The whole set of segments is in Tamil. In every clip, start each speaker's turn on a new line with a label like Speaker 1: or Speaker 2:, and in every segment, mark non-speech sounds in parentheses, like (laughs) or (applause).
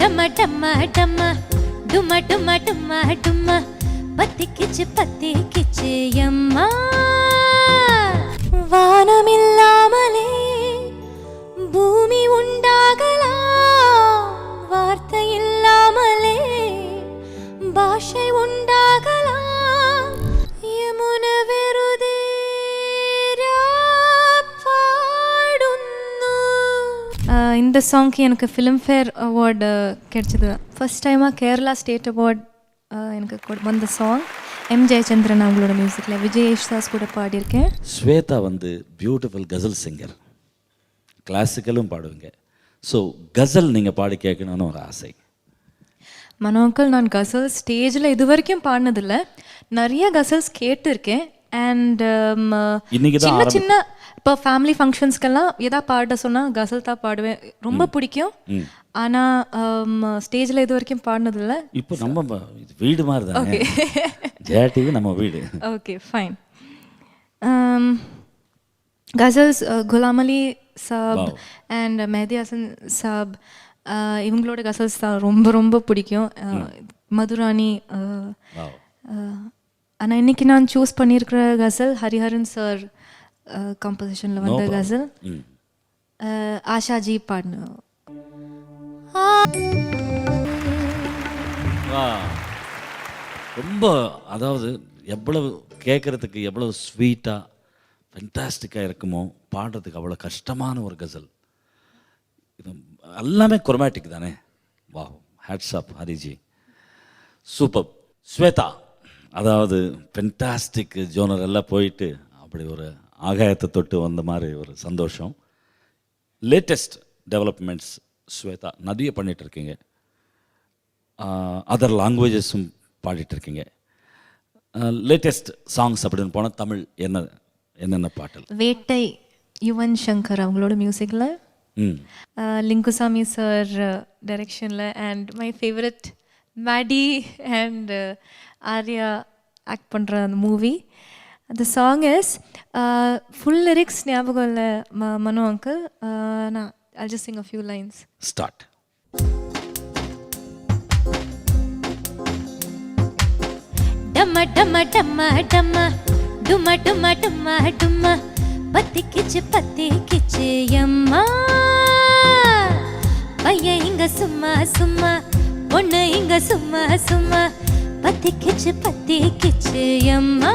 Speaker 1: டம்ம டம்ம டம்ம டும்ம டும்ம டும்ம டும்ம பத்திக்கிச்சு பத்திக்கிச்சு எம்மா வானமில்லாமலே பூமி உண்டாகலாம். வார்த்தை இல்லாமலே பாஷை உண்டாகலாம். இந்த சாங்க்கு எனக்கு ஃபிலிம்ஃபேர் அவார்டு கிடைச்சது ஃபர்ஸ்ட் டைமாக கேரளா ஸ்டேட் அவார்ட் எனக்கு வந்த சாங் எம் ஜெயச்சந்திரன் அவங்களோட மியூசிக்கில் விஜய் யேசுதாஸ் கூட பாடியிருக்கேன்
Speaker 2: ஸ்வேதா வந்து பியூட்டிஃபுல் கசல் சிங்கர் கிளாசிக்கலும் பாடுவீங்க ஸோ கசல் நீங்கள் பாடி கேட்கணும்னு ஒரு ஆசை
Speaker 1: மனோக்கள் நான் கசல்ஸ் ஸ்டேஜில் இது வரைக்கும் பாடினதில்ல நிறைய கசல்ஸ் கேட்டிருக்கேன் அண்ட்
Speaker 2: இன்னைக்கு தான்
Speaker 1: சின்ன சின்ன இப்போ ஃபேமிலி ஃபங்க்ஷன்ஸ்க்கெல்லாம் எதா பாட சொன்னால் கசல் தான் பாடுவேன். ரொம்ப பிடிக்கும். ஆனால் ஸ்டேஜில் இது வரைக்கும் பாடினதில்ல.
Speaker 2: இப்போ நம்ம வீடு மாதிரி தானே ஜெயா டிவி நம்ம வீடு.
Speaker 1: Okay fine ghazals Ghulam Ali
Speaker 2: Sahab.
Speaker 1: And Mehdi Hasan சாப் uh, இவங்களோட கசல்ஸ் தான் ரொம்ப ரொம்ப பிடிக்கும். Uh, Madhurani uh. ஆனால் இன்னைக்கு நான் சூஸ் பண்ணியிருக்கிற கசல் ஹரிஹரன் சார் கம்போசிஷனில் வந்த. கசல். ஆஷாஜி பாடின.
Speaker 2: வா ரொம்ப அதாவது எவ்வளவு கேட்குறதுக்கு எவ்வளவு ஸ்வீட்டாக ஃபென்டாஸ்டிக்காக இருக்குமோ பாடுறதுக்கு அவ்வளோ கஷ்டமான ஒரு கசல். இது எல்லாமே குரோமேட்டிக் தானே? வா hats off Hariji. Super Swetha. அதாவது ஃபென்டாஸ்டிக் ஜோனர் எல்லாம் போயிட்டு அப்படி ஒரு ஆகாயத்தை தொட்டு வந்த மாதிரி ஒரு சந்தோஷம். லேட்டஸ்ட் டெவலப்மெண்ட்ஸ் ஸ்வேதா நிறைய பண்ணிட்டு இருக்கீங்க அதர் லாங்குவேஜஸும் பாடிட்டு இருக்கீங்க லேட்டஸ்ட் சாங்ஸ் அப்படின்னு போனால் தமிழ் என்ன என்னென்ன பாட்டல்?
Speaker 1: வேட்டை யுவன் சங்கர் அவங்களோட மியூசிக்கில் லிங்குசாமி சார் டைரக்ஷனில் and my favourite Maddy and Arya act பண்ணுற அந்த மூவி அந்த சாங் இஸ் ஃபுல் லிரிக்ஸ் ஞாபகம் இல்லை ம மனோ அங்கிள் நான் I just sing a few lines
Speaker 2: start
Speaker 1: டம்ம டம்ம டம்ம டம்ம. டும்ம டும்ம டும்ம டும்ம. பத்திக்கிச்சு பத்திக்கிச்சு எம்மா பையன் இங்க சும்மா சும்மா. பொண்ணு இங்க சும்மா சும்மா. பத்தி கிச்சு பத்தி கிச்சு அம்மா.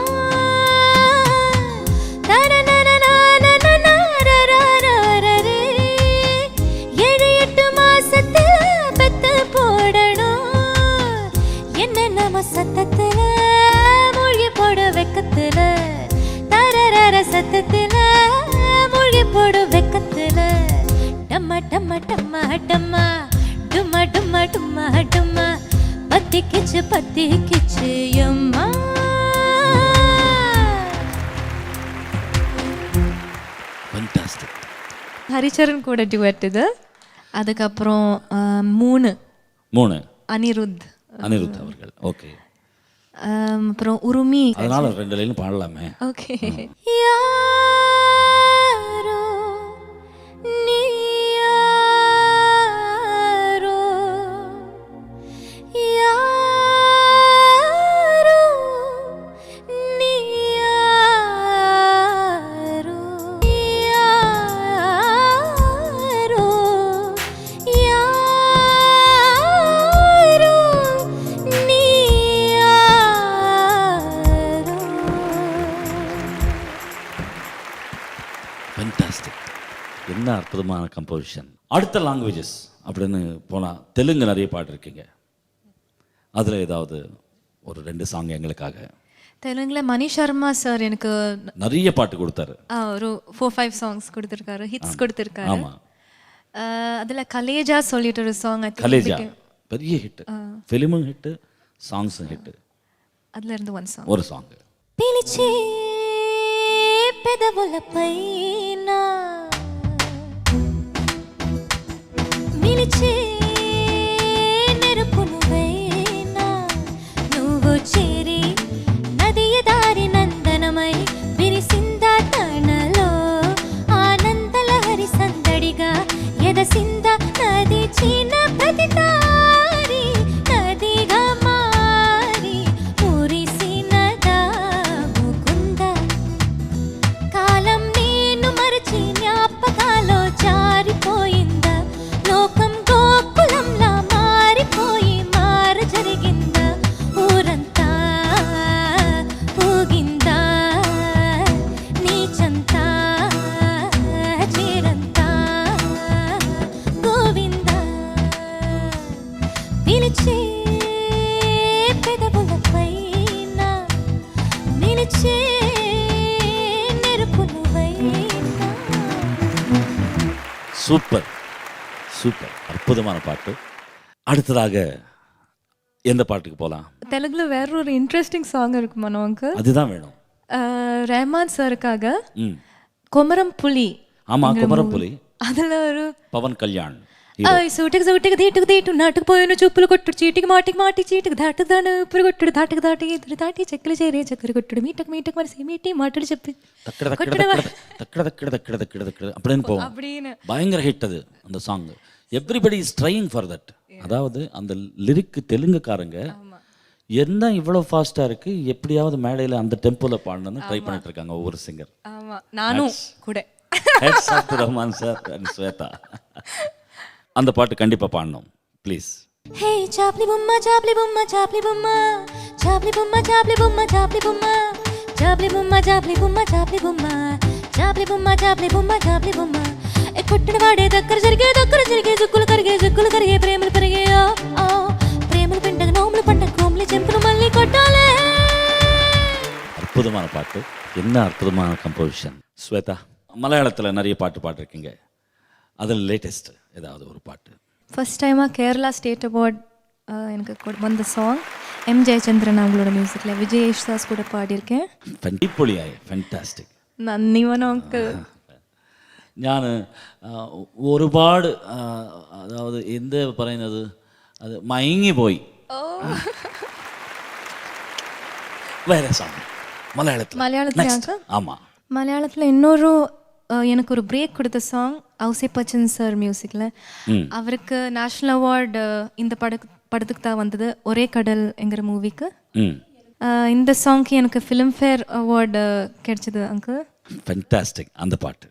Speaker 1: சத்தத்துல மூழ்கி போட வெக்கத்துல தரரர சத்தத்துல மூழ்கி போட வெக்கத்துல டம்ம டம்ம டம்ம டம்ம டும்ம டும்ம டும்ம டும்ம பத்திக்கிச்சு பத்திக்கிச்சு எம்மா.
Speaker 2: ஃபண்டாஸ்டிக்
Speaker 1: ஹரிச்சரன் கூட டியூட் இது. அதுக்கப்புறம் மூணு.
Speaker 2: மூணு.
Speaker 1: அனிருத்.
Speaker 2: அனிருத் அவர்கள். ஓகே
Speaker 1: அப்புறம் உருமி.
Speaker 2: அதனால ரெண்டு லைன் பாடலாமே.
Speaker 1: ஓகே யாரோ
Speaker 2: என்ன அற்புதமான கம்போசிஷன் அடுத்த லாங்குவேஜஸ் அப்படின்னு போனால் தெலுங்கு நிறைய பாட்டு இருக்கீங்க. அதில் ஏதாவது ஒரு ரெண்டு சாங் எங்களுக்காக.
Speaker 1: தெலுங்கில் மணி சர்மா சார் எனக்கு
Speaker 2: நிறைய பாட்டு கொடுத்தாரு.
Speaker 1: ஒரு ஃபோர் ஃபைவ் சாங்ஸ் கொடுத்துருக்காரு. ஹிட்ஸ் கொடுத்துருக்காரு.
Speaker 2: ஆமாம்
Speaker 1: அதில் கலேஜா சொல்லிட்டு ஒரு சாங்
Speaker 2: கலேஜா? பெரிய ஹிட்டு ஃபிலிமும் ஹிட்டு சாங்ஸும் ஹிட்டு
Speaker 1: அதில் இருந்து ஒன் சாங்
Speaker 2: ஒரு சாங்
Speaker 1: பிலிச்சே பெதவுல பைனா. చేరి నదియ దారి నందనమై విరిసింద తనలో ఆనందలహరి సందడిగా ఎదసింద నది చీన
Speaker 2: சூப்பர் அற்புதமான பாட்டு. அடுத்ததாக எந்த பாட்டுக்கு போகலாம்
Speaker 1: தெலுங்குல வேற ஒரு இன்ட்ரெஸ்டிங் சாங் இருக்கு மனோவுக்கு
Speaker 2: அதுதான் வேணும்.
Speaker 1: ரஹ்மான் சாருக்காக குமரம் புலி
Speaker 2: ஆமா குமரம் புலி
Speaker 1: அதுல ஒரு
Speaker 2: பவன் கல்யாண்.
Speaker 1: ఐ సూటికి సూటికి దీటుకు దీటు నాటుకు పోయిన చూపులు కొట్టుడు చీటికి మాటికి మాటి చీటికి దాటు దాను ఉప్పుడు కొట్టుడు దాటుకు
Speaker 2: அப்படின்னு பயங்கர ஹிட் அது அந்த song everybody trying for that அதாவது அந்த லிரிக்கு தெலுங்குக்காரங்க என்ன இவ்வளவு ஃபாஸ்டா இருக்கு எப்படியாவது மேடையில அந்த டெம்போவில் பாடணும்னு ட்ரை பண்ணிட்டு இருக்காங்க ஒவ்வொரு சிங்கர்
Speaker 1: ஆமாம் நானும் கூட
Speaker 2: ரஹ்மான் சார் அண்ட் ஸ்வேதா அந்த பாட்டு கண்டிப்பாக பாடணும் ப்ளீஸ்
Speaker 1: హే చాప్లి బొమ్మ చాప్లి బొమ్మ చాప్లి బొమ్మ చాప్లి బొమ్మ చాప్లి బొమ్మ చాప్లి బొమ్మ చాప్లి బొమ్మ చాప్లి బొమ్మ చాప్లి బొమ్మ చాప్లి బొమ్మ చాప్లి బొమ్మ చాప్లి బొమ్మ ఏ కొట్టిన వాడే దగ్గర జరిగే దగ్గర జరిగే జుక్కులు కరిగే జుక్కులు కరిగే ప్రేమలు పెరిగే ఓ, ఓ ప్రేమలు పెండగ నోములు పండగ కోములు చెంపులు మళ్ళీ కొట్టాలే
Speaker 2: அற்புதமான பாட்டு என்ன அற்புதமான கம்போசிஷன் ஸ்வேதா மலையாளத்தில் நிறைய பாட்டு பாட்டிருக்கீங்க அதில் லேட்டஸ்ட் ஏதாவது ஒரு பாட்டு
Speaker 1: ஃபர்ஸ்ட் டைமாக கேரளா ஸ்டேட் அவார்ட் எனக்கு கொடு- வந்த சாங் எம் ஜெயச்சந்திரன் அவங்களோட மியூசிக்கில் விஜய் யேசுதாஸ் கூட பாடியிருக்கேன்
Speaker 2: ഫണ്ടിപ്പൊളിയായി ഫാൻറ്റാസ്റ്റിക്
Speaker 1: നന്ദി മനോക്ക്
Speaker 2: ഞാൻ ഒരുപാട് ആ, അതായത് എന്ത് പറയുന്നത് അത് മയങ്ങിപ്പോയി വേറെ സോങ് മലയാളത്തിൽ
Speaker 1: மலையாளத்துலயாக்கா
Speaker 2: ஆமாம்
Speaker 1: மலையாளத்தில் இன்னொரு அஹ், எனக்கு ஒரு பிரேக் கொடுத்த சாங் அவுசே பச்சன் சார் மியூசிக்கில் அவருக்கு நேஷ்னல் அவார்டு இந்த பட படத்துக்கு தான் வந்தது ஒரே கடல் எங்கிற மூவிக்கு இந்த சாங்க்கு எனக்கு ஃபிலிம்ஃபேர் அவார்டு கிடைச்சது அங்கு
Speaker 2: ஃபென்டாஸ்டிக் அந்த பாட்டு.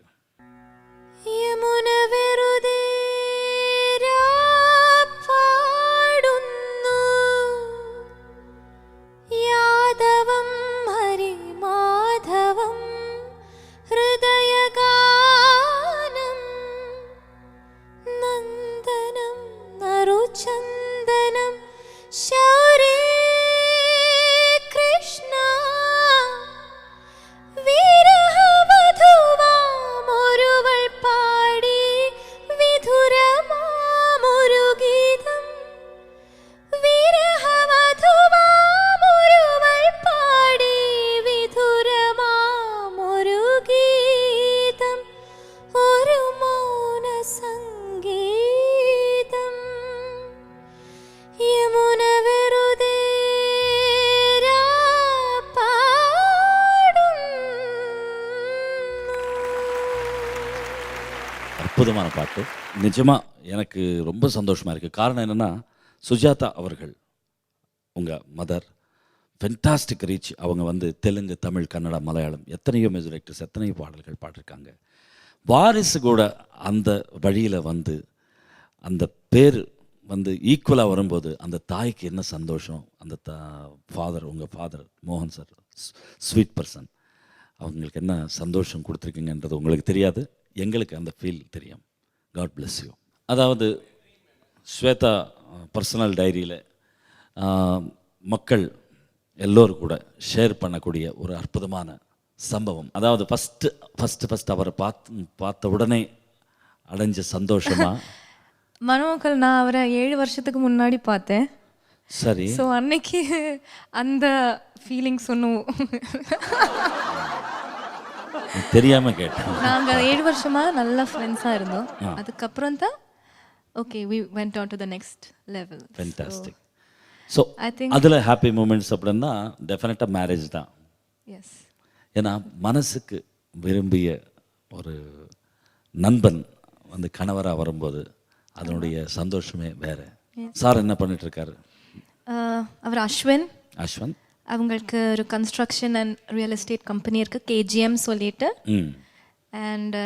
Speaker 1: ചന്ദനം ശാ
Speaker 2: அற்புதமான பாட்டு. நிஜமாக எனக்கு ரொம்ப சந்தோஷமாக இருக்குது காரணம் என்னென்னா சுஜாதா அவர்கள் உங்கள் மதர் ஃபென்டாஸ்டிக் ரீச் அவங்க வந்து தெலுங்கு தமிழ் கன்னடா மலையாளம் எத்தனையோ மியூசிக் டைரக்டர்ஸ் எத்தனையோ பாடல்கள் பாடிருக்காங்க. வாரிசு கூட அந்த வழியில் வந்து அந்த பேர் வந்து ஈக்குவலாக வரும்போது அந்த தாய்க்கு என்ன சந்தோஷம்? அந்த தா ஃபாதர் உங்கள் ஃபாதர் மோகன் சார் ஸ்வீட் பர்சன் அவங்களுக்கு என்ன சந்தோஷம் கொடுத்துருக்கீங்கன்றது உங்களுக்கு தெரியாது. எங்களுக்கு அந்த ஃபீல் தெரியும். காட் bless யூ அதாவது ஸ்வேதா பர்சனல் டைரியில் மக்கள் எல்லோரும் கூட ஷேர் பண்ணக்கூடிய ஒரு அற்புதமான சம்பவம். அதாவது ஃபஸ்ட்டு ஃபஸ்ட்டு ஃபஸ்ட் அவரை பார்த்து பார்த்த உடனே அடைஞ்ச சந்தோஷமா? (laughs)
Speaker 1: மனோக்கள் நான் அவரை ஏழு வருஷத்துக்கு முன்னாடி பார்த்தேன்.
Speaker 2: சரி.
Speaker 1: ஸோ அன்னைக்கு அந்த ஃபீலிங்ஸ் ஒன்றும் (laughs)
Speaker 2: தெரியாமல் கேட்டேன்.
Speaker 1: நாங்கள் ஏழு வருஷமா நல்ல ஃப்ரெண்ட்ஸாக இருந்தோம். அதுக்கப்புறம் தான் okay we went on to the
Speaker 2: next level
Speaker 1: fantastic so
Speaker 2: அதில் ஹாப்பி மூமெண்ட்ஸ் அப்படின்னா டெஃபினட்டாக மேரேஜ் தான்.
Speaker 1: எஸ்
Speaker 2: ஏன்னா மனசுக்கு விரும்பிய ஒரு நண்பன் வந்து கணவராக வரும்போது அதனுடைய சந்தோஷமே வேற. சார் என்ன பண்ணிட்டு இருக்காரு?
Speaker 1: அவர் அஸ்வின்.
Speaker 2: அஸ்வன்.
Speaker 1: அவங்களுக்கு ஒரு construction and real estate company இருக்குது கேஜிஎம் சொல்லிட்டு.
Speaker 2: ம்.
Speaker 1: அண்ட்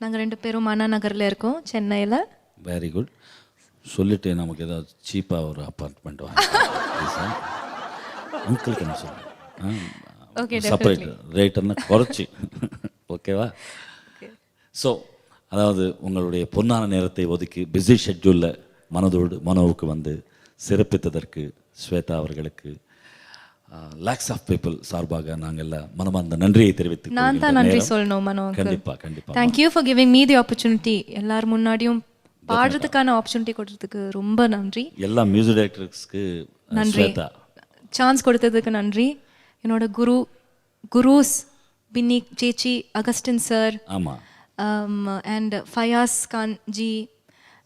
Speaker 1: நாங்கள் ரெண்டு பேரும் அண்ணா நகரில் இருக்கோம் சென்னையில்.
Speaker 2: வெரி குட் சொல்லிட்டு நமக்கு ஏதாவது சீப்பாக ஒரு அப்பார்ட்மெண்ட் வாங்க அங்கிளுக்கு
Speaker 1: Okay,
Speaker 2: சொல்லுங்கள் செப்பரேட் ரேட்டெல்லாம் குறைச்சி. ஓகேவா ஸோ அதாவது உங்களுடைய பொன்னான நேரத்தை ஒதுக்கி பிஸி ஷெட்யூலில் மனதோடு மனோவுக்கு வந்து சிறப்பித்ததற்கு ஸ்வேதா அவர்களுக்கு லேக்ஸ் ஆஃப் பீப்புள் சார்பாக நாங்கள் மனமார்ந்த நன்றியை தெரிவித்து
Speaker 1: நான் தான் நன்றி சொல்லணும் மனோ
Speaker 2: கண்டிப்பா கண்டிப்பா
Speaker 1: thank you for giving me the opportunity எல்லார் முன்னாடியும் பாடுறதுக்கான ஆப்பர்ச்சுனிட்டி கொடுத்ததுக்கு ரொம்ப நன்றி.
Speaker 2: எல்லா மியூசிக் டைரக்டர்ஸ்க்கு
Speaker 1: நன்றி.
Speaker 2: ஸ்வேதா.
Speaker 1: சான்ஸ் கொடுத்ததுக்கு நன்றி. என்னோட குரு குருஸ் பின்னி சேச்சி அகஸ்டின் சார்
Speaker 2: ஆமா.
Speaker 1: அண்ட் ஃபயாஸ் கான் ஜி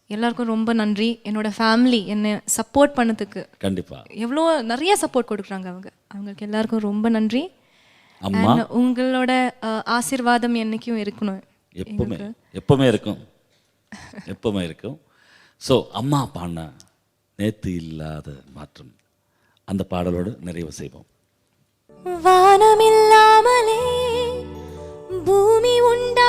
Speaker 1: எல்லாருக்கும் ரொம்ப நன்றி. என்னோட ஃபேமிலி என்னை சப்போர்ட் பண்ணதுக்கு.
Speaker 2: கண்டிப்பா.
Speaker 1: எவ்வளோ நிறைய சப்போர்ட் கொடுக்குறாங்க அவங்க. அவங்களுக்கு எல்லாருக்கும் ரொம்ப நன்றி. உங்களோட ஆசீர்வாதம் என்னைக்கும் இருக்கணும்.
Speaker 2: எப்பவுமே. எப்பவுமே இருக்கும். எப்பவுமே இருக்கும். ஸோ அம்மா பாடின நேத்து இல்லாத மாற்றம். அந்த பாடலோடு நிறைவு செய்வோம்.
Speaker 1: வானமில்லாமலே பூமி உண்டாகலாம்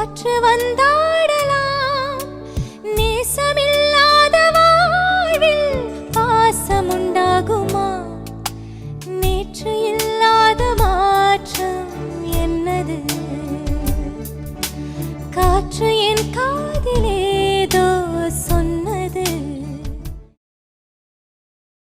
Speaker 1: காற்று வந்தாடலாம்